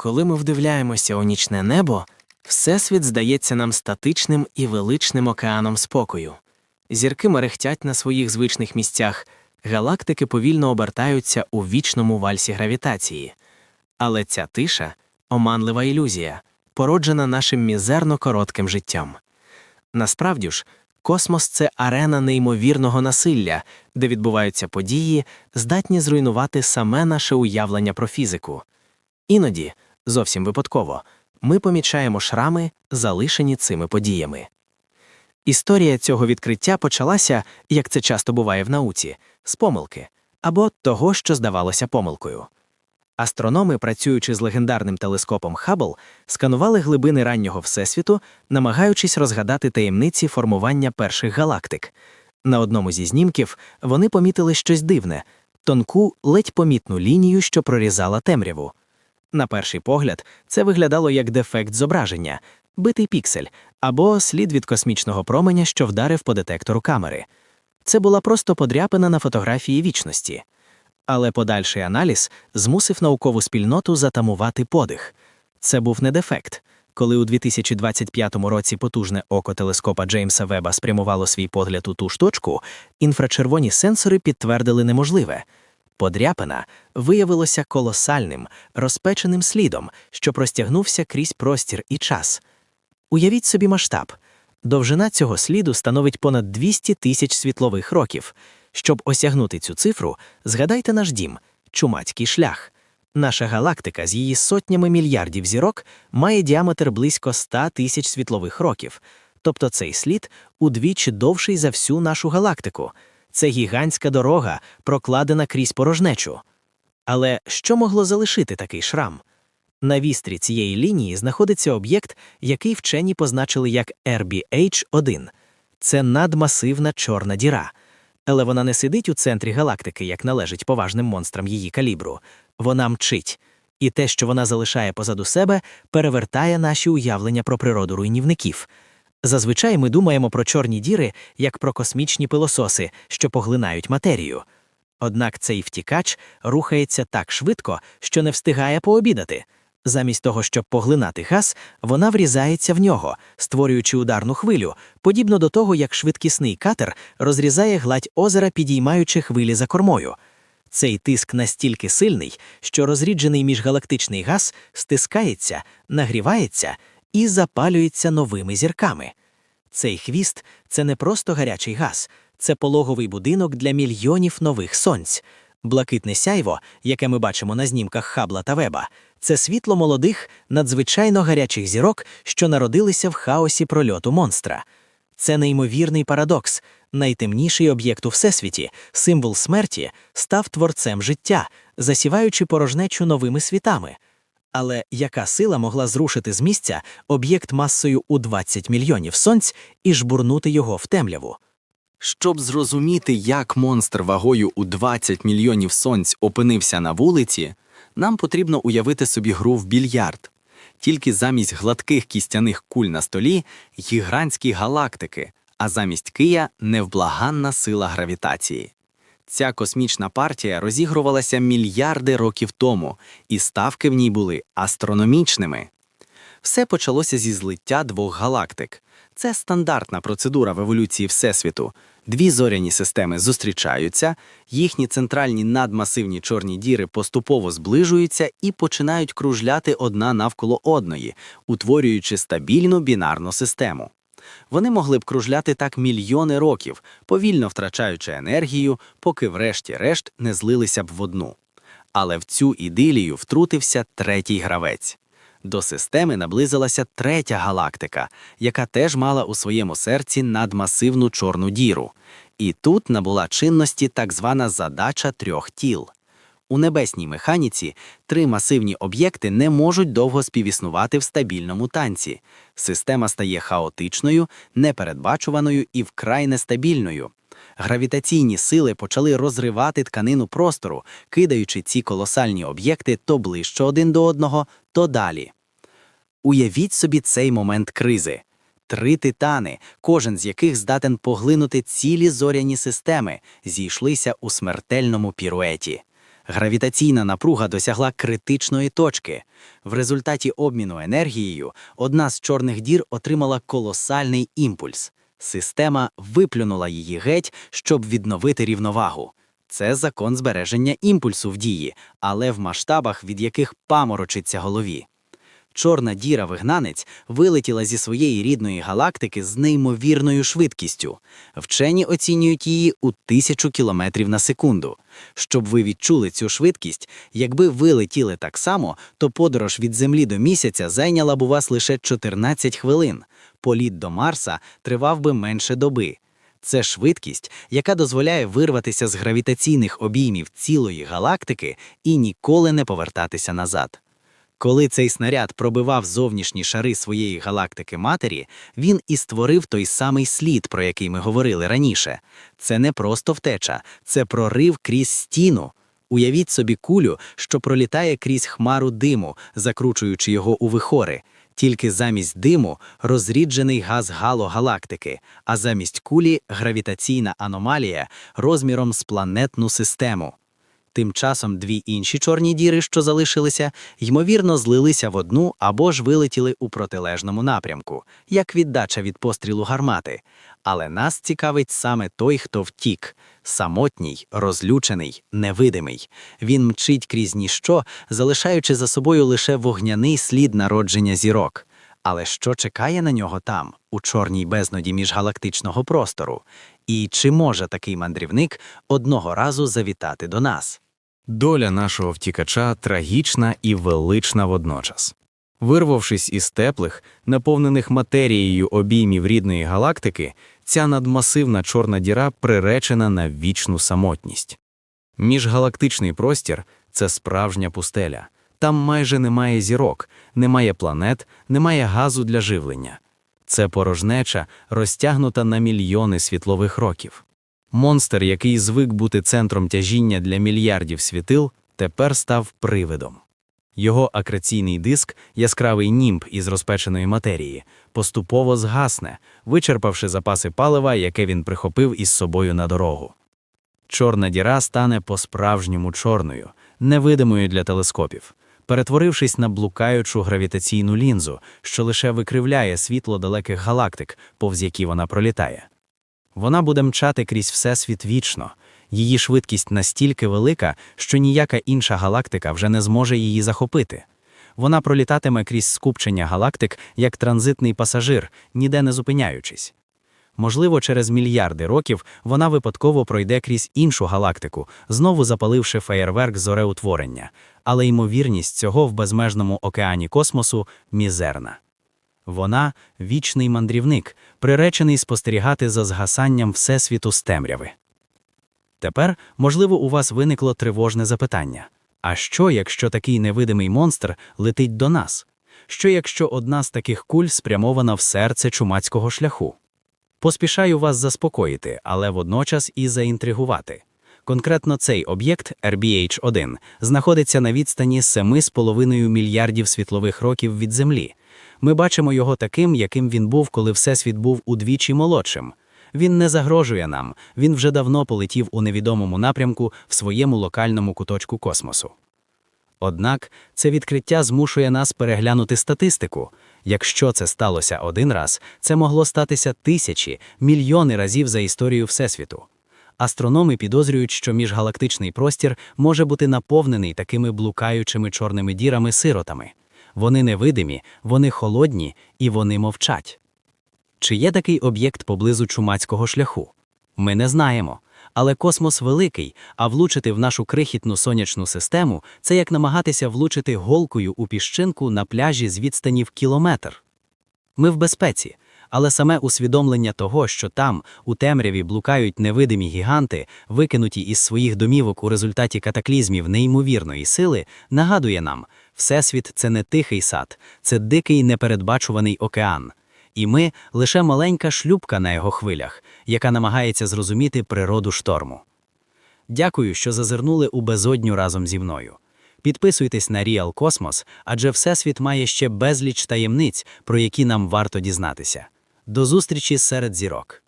Коли ми вдивляємося у нічне небо, Всесвіт здається нам статичним і величним океаном спокою. Зірки мерехтять на своїх звичних місцях, галактики повільно обертаються у вічному вальсі гравітації. Але ця тиша оманлива ілюзія, породжена нашим мізерно коротким життям. Насправді ж, космос це арена неймовірного насилля, де відбуваються події, здатні зруйнувати саме наше уявлення про фізику. Іноді, зовсім випадково, ми помічаємо шрами, залишені цими подіями. Історія цього відкриття почалася, як це часто буває в науці, з помилки або того, що здавалося помилкою. Астрономи, працюючи з легендарним телескопом Хаббл, сканували глибини раннього всесвіту, намагаючись розгадати таємниці формування перших галактик. На одному зі знімків вони помітили щось дивне тонку, ледь помітну лінію, що прорізала темряву. На перший погляд, це виглядало як дефект зображення, битий піксель або слід від космічного променя, що вдарив по детектору камери. Це була просто подряпина на фотографії вічності. Але подальший аналіз змусив наукову спільноту затамувати подих. Це був не дефект. Коли у 2025 році потужне око телескопа Джеймса Веба спрямувало свій погляд у ту ж точку, інфрачервоні сенсори підтвердили неможливе. Подряпина виявилося колосальним, розпеченим слідом, що простягнувся крізь простір і час. Уявіть собі масштаб. Довжина цього сліду становить понад 200 тисяч світлових років. Щоб осягнути цю цифру, згадайте наш дім чумацький шлях. Наша галактика з її сотнями мільярдів зірок має діаметр близько 100 тисяч світлових років. Тобто цей слід удвічі довший за всю нашу галактику. Це гігантська дорога, прокладена крізь порожнечу. Але що могло залишити такий шрам? На вістрі цієї лінії знаходиться об'єкт, який вчені позначили як RBH-1. Це надмасивна чорна діра. Але вона не сидить у центрі галактики, як належить поважним монстрам її калібру. Вона мчить. І те, що вона залишає позаду себе, перевертає наші уявлення про природу руйнівників. Зазвичай ми думаємо про чорні діри як про космічні пилососи, що поглинають матерію. Однак цей втікач рухається так швидко, що не встигає пообідати. Замість того, щоб поглинати газ, вона врізається в нього, створюючи ударну хвилю, подібно до того, як швидкісний катер розрізає гладь озера, підіймаючи хвилі за кормою. Цей тиск настільки сильний, що розріджений міжгалактичний газ стискається, нагрівається і запалюється новими зірками. Цей хвіст це не просто гарячий газ, це пологовий будинок для мільйонів нових сонць. Блакитне сяйво, яке ми бачимо на знімках Хабла та Веба, це світло молодих, надзвичайно гарячих зірок, що народилися в хаосі прольоту монстра. Це неймовірний парадокс. Найтемніший об'єкт у всесвіті, символ смерті, став творцем життя, засіваючи порожнечу новими світами. Але яка сила могла зрушити з місця об'єкт масою у 20 мільйонів сонць і жбурнути його в темряву? Щоб зрозуміти, як монстр вагою у 20 мільйонів сонць опинився на вулиці, нам потрібно уявити собі гру в більярд. Тільки замість гладких кістяних куль на столі гігантські галактики, а замість кия невблаганна сила гравітації. Ця космічна партія розігрувалася мільярди років тому, і ставки в ній були астрономічними. Все почалося зі злиття двох галактик. Це стандартна процедура в еволюції Всесвіту. Дві зоряні системи зустрічаються, їхні центральні надмасивні чорні діри поступово зближуються і починають кружляти одна навколо одної, утворюючи стабільну бінарну систему. Вони могли б кружляти так мільйони років, повільно втрачаючи енергію, поки врешті-решт не злилися б в одну. Але в цю ідилію втрутився третій гравець. До системи наблизилася третя галактика, яка теж мала у своєму серці надмасивну чорну діру. І тут набула чинності так звана задача трьох тіл. У небесній механіці три масивні об'єкти не можуть довго співіснувати в стабільному танці. Система стає хаотичною, непередбачуваною і вкрай нестабільною. Гравітаційні сили почали розривати тканину простору, кидаючи ці колосальні об'єкти то ближче один до одного, то далі. Уявіть собі цей момент кризи. Три титани, кожен з яких здатен поглинути цілі зоряні системи, зійшлися у смертельному піруеті. Гравітаційна напруга досягла критичної точки. В результаті обміну енергією одна з чорних дір отримала колосальний імпульс. Система виплюнула її геть, щоб відновити рівновагу. Це закон збереження імпульсу в дії, але в масштабах, від яких паморочиться голові. Чорна діра-вигнанець вилетіла зі своєї рідної галактики з неймовірною швидкістю. Вчені оцінюють її у тисячу кілометрів на секунду. Щоб ви відчули цю швидкість, якби ви летіли так само, то подорож від Землі до місяця зайняла б у вас лише 14 хвилин. Політ до Марса тривав би менше доби. Це швидкість, яка дозволяє вирватися з гравітаційних обіймів цілої галактики і ніколи не повертатися назад. Коли цей снаряд пробивав зовнішні шари своєї галактики матері, він і створив той самий слід, про який ми говорили раніше. Це не просто втеча, це прорив крізь стіну. Уявіть собі кулю, що пролітає крізь хмару диму, закручуючи його у вихори. Тільки замість диму розріджений газ галогалактики, а замість кулі гравітаційна аномалія розміром з планетну систему. Тим часом дві інші чорні діри, що залишилися, ймовірно, злилися в одну або ж вилетіли у протилежному напрямку, як віддача від пострілу гармати. Але нас цікавить саме той, хто втік самотній, розлючений, невидимий. Він мчить крізь ніщо, залишаючи за собою лише вогняний слід народження зірок. Але що чекає на нього там, у чорній безноді міжгалактичного простору? І чи може такий мандрівник одного разу завітати до нас? Доля нашого втікача трагічна і велична водночас. Вирвавшись із теплих, наповнених матерією обіймів рідної галактики, ця надмасивна чорна діра приречена на вічну самотність. Міжгалактичний простір це справжня пустеля. Там майже немає зірок, немає планет, немає газу для живлення. Це порожнеча, розтягнута на мільйони світлових років. Монстр, який звик бути центром тяжіння для мільярдів світил, тепер став привидом. Його акраційний диск, яскравий німб із розпеченої матерії, поступово згасне, вичерпавши запаси палива, яке він прихопив із собою на дорогу. Чорна діра стане по-справжньому чорною, невидимою для телескопів, перетворившись на блукаючу гравітаційну лінзу, що лише викривляє світло далеких галактик, повз які вона пролітає. Вона буде мчати крізь всесвіт вічно. Її швидкість настільки велика, що ніяка інша галактика вже не зможе її захопити. Вона пролітатиме крізь скупчення галактик як транзитний пасажир, ніде не зупиняючись. Можливо, через мільярди років вона випадково пройде крізь іншу галактику, знову запаливши феєрверк зореутворення, але ймовірність цього в безмежному океані космосу мізерна. Вона вічний мандрівник, приречений спостерігати за згасанням Всесвіту з темряви. Тепер, можливо, у вас виникло тривожне запитання: а що, якщо такий невидимий монстр летить до нас? Що якщо одна з таких куль спрямована в серце чумацького шляху? Поспішаю вас заспокоїти, але водночас і заінтригувати. Конкретно цей об'єкт RBH-1 знаходиться на відстані 7,5 мільярдів світлових років від Землі. Ми бачимо його таким, яким він був, коли Всесвіт був удвічі молодшим. Він не загрожує нам, він вже давно полетів у невідомому напрямку в своєму локальному куточку космосу. Однак це відкриття змушує нас переглянути статистику. Якщо це сталося один раз, це могло статися тисячі, мільйони разів за історію Всесвіту. Астрономи підозрюють, що міжгалактичний простір може бути наповнений такими блукаючими чорними дірами-сиротами. Вони невидимі, вони холодні і вони мовчать. Чи є такий об'єкт поблизу чумацького шляху? Ми не знаємо. Але космос великий, а влучити в нашу крихітну сонячну систему це як намагатися влучити голкою у піщинку на пляжі з відстані в кілометр. Ми в безпеці, але саме усвідомлення того, що там, у темряві, блукають невидимі гіганти, викинуті із своїх домівок у результаті катаклізмів неймовірної сили, нагадує нам, Всесвіт це не тихий сад, це дикий непередбачуваний океан. І ми лише маленька шлюбка на його хвилях, яка намагається зрозуміти природу шторму. Дякую, що зазирнули у безодню разом зі мною. Підписуйтесь на Real Cosmos, адже Всесвіт має ще безліч таємниць, про які нам варто дізнатися. До зустрічі серед зірок.